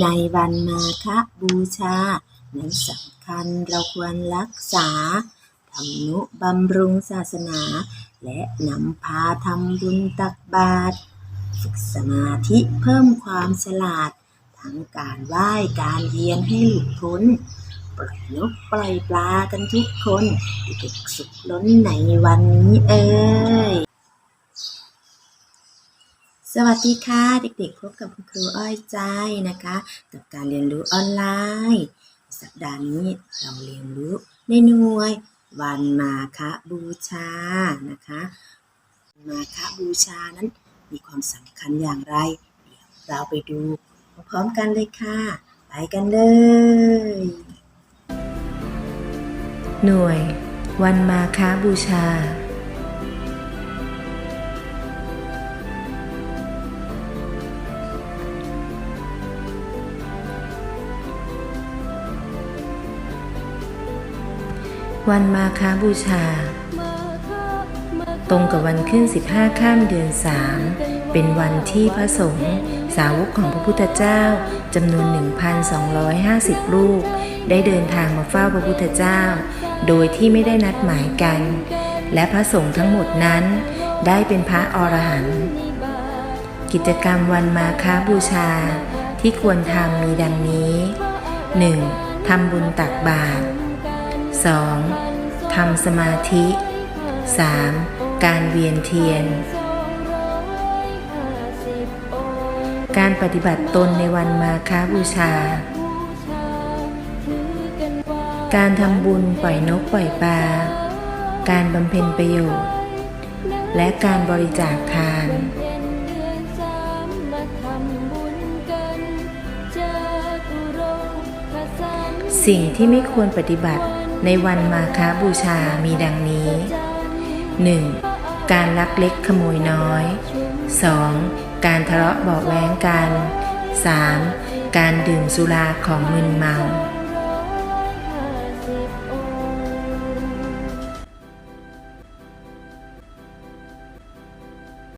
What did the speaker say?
ในวันมาฆบูชา นั้นสำคัญเราควรรักษาทำนุบำรุงศาสนา และนำพาทำบุญตักบาตรฝึกสมาธิเพิ่มความฉลาด ทั้งการไหว้การเรียนให้หลุดพ้น ปล่อยนกปล่อยปลากันทุกคนเด็กสุขล้นในวันนี้เอ่ย สวัสดีค่ะ เด็กๆ พบกับคุณครูอ้อยใจนะคะ กับการเรียนรู้ออนไลน์ สัปดาห์นี้เราเรียนรู้ในหน่วย วันมาฆบูชานะคะมาฆบูชานั้นมีความสำคัญอย่างไร เดี๋ยวเราไปดูพร้อมกันเลยค่ะ ไปกันเลย หน่วย วันมาคาบูชา วันมาคาบูชา ตรงกับวันขึ้น 15 ข้ามเดือน 3 เป็นวันที่พระสงฆ์สาวกของพระพุทธเจ้าจำนวน 1,250 รูป ได้เดินทางมาเฝ้าพระพุทธเจ้า โดยที่ไม่ได้นัดหมายกัน และพระสงฆ์ทั้งหมดนั้นได้เป็นพระอรหันต์กิจกรรมวันมาค้าบูชาที่ควรทำมีดังนี้ 1. ทำบุญตักบาตร 2. ทำสมาธิ 3. การเวียนเทียน การปฏิบัติตนในวันมาฆบูชา การทำบุญปล่อยนกปล่อยปลา การบำเพ็ญประโยชน์ และการบริจาคทานสิ่งที่ไม่ควรปฏิบัติ ในวันมาฆบูชามีดังนี้ 1. การลักเล็กขโมยน้อย 2. การทะเลาะเบาะแว้งกัน 3. การดื่มสุราของมึนเมา